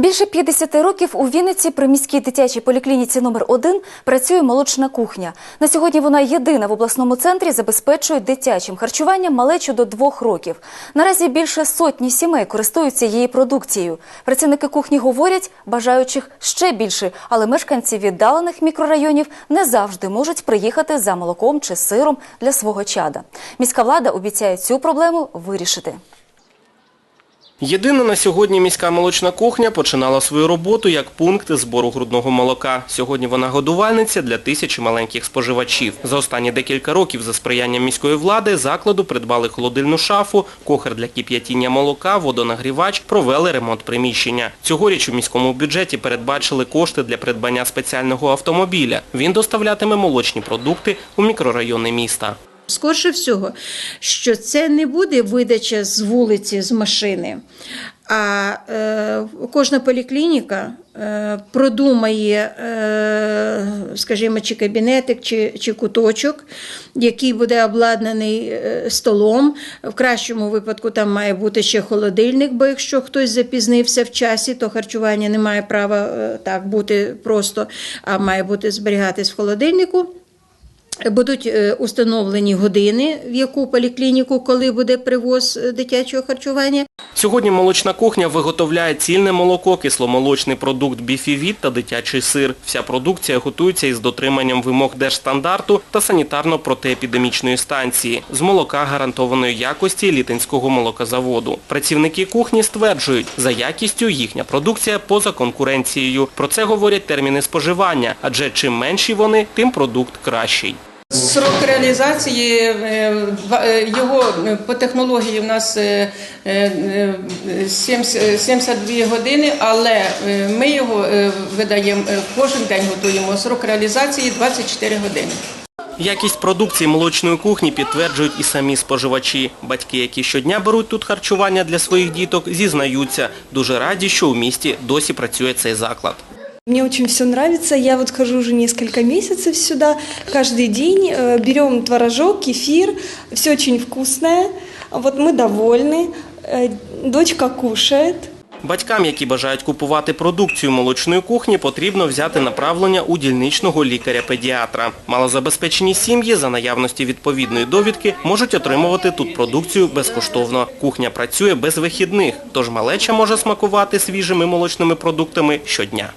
Більше 50 років у Вінниці при міській дитячій поліклініці номер 1 працює молочна кухня. На сьогодні вона єдина в обласному центрі забезпечує дитячим харчуванням малечу до двох років. Наразі більше сотні сімей користуються її продукцією. Працівники кухні говорять, бажаючих ще більше, але мешканці віддалених мікрорайонів не завжди можуть приїхати за молоком чи сиром для свого чада. Міська влада обіцяє цю проблему вирішити. Єдина на сьогодні міська молочна кухня починала свою роботу як пункт збору грудного молока. Сьогодні вона годувальниця для тисячі маленьких споживачів. За останні декілька років за сприянням міської влади закладу придбали холодильну шафу, кохер для кип'ятіння молока, водонагрівач, провели ремонт приміщення. Цьогоріч у міському бюджеті передбачили кошти для придбання спеціального автомобіля. Він доставлятиме молочні продукти у мікрорайони міста. Скорше всього, що це не буде видача з вулиці, з машини, а е, кожна поліклініка е, продумає, е, скажімо, чи кабінетик, чи, чи куточок, який буде обладнаний е, столом. В кращому випадку там має бути ще холодильник, бо якщо хтось запізнився в часі, то харчування не має права е, так бути просто, а має бути зберігатись в холодильнику. Будуть е, установлені години, в яку поліклініку, коли буде привоз е, дитячого харчування. Сьогодні молочна кухня виготовляє цільне молоко, кисломолочний продукт біфівіт та дитячий сир. Вся продукція готується із дотриманням вимог держстандарту та санітарно-протиепідемічної станції з молока гарантованої якості Літинського молокозаводу. Працівники кухні стверджують, за якістю їхня продукція поза конкуренцією. Про це говорять терміни споживання, адже чим менші вони, тим продукт кращий. Срок реалізації е, е, його е, по технології в нас е, е, 70 72 години, але ми його видаємо кожен день готуємо. Срок реалізації 24 години. Якість продукції молочної кухні підтверджують і самі споживачі. Батьки, які щодня беруть тут харчування для своїх діток, зізнаються. Дуже раді, що у місті досі працює цей заклад. Мне очень все нравится. Я вот хожу уже несколько месяцев сюда. Каждый день э, берем творожок, кефир. Все очень вкусное. Вот мы довольны. Э, Дочка кушает. Батькам, які бажають купувати продукцію молочної кухні, потрібно взяти направлення у дільничного лікаря-педіатра. Малозабезпечені сім'ї за наявності відповідної довідки можуть отримувати тут продукцію безкоштовно. Кухня працює без вихідних, тож малеча може смакувати свіжими молочними продуктами щодня.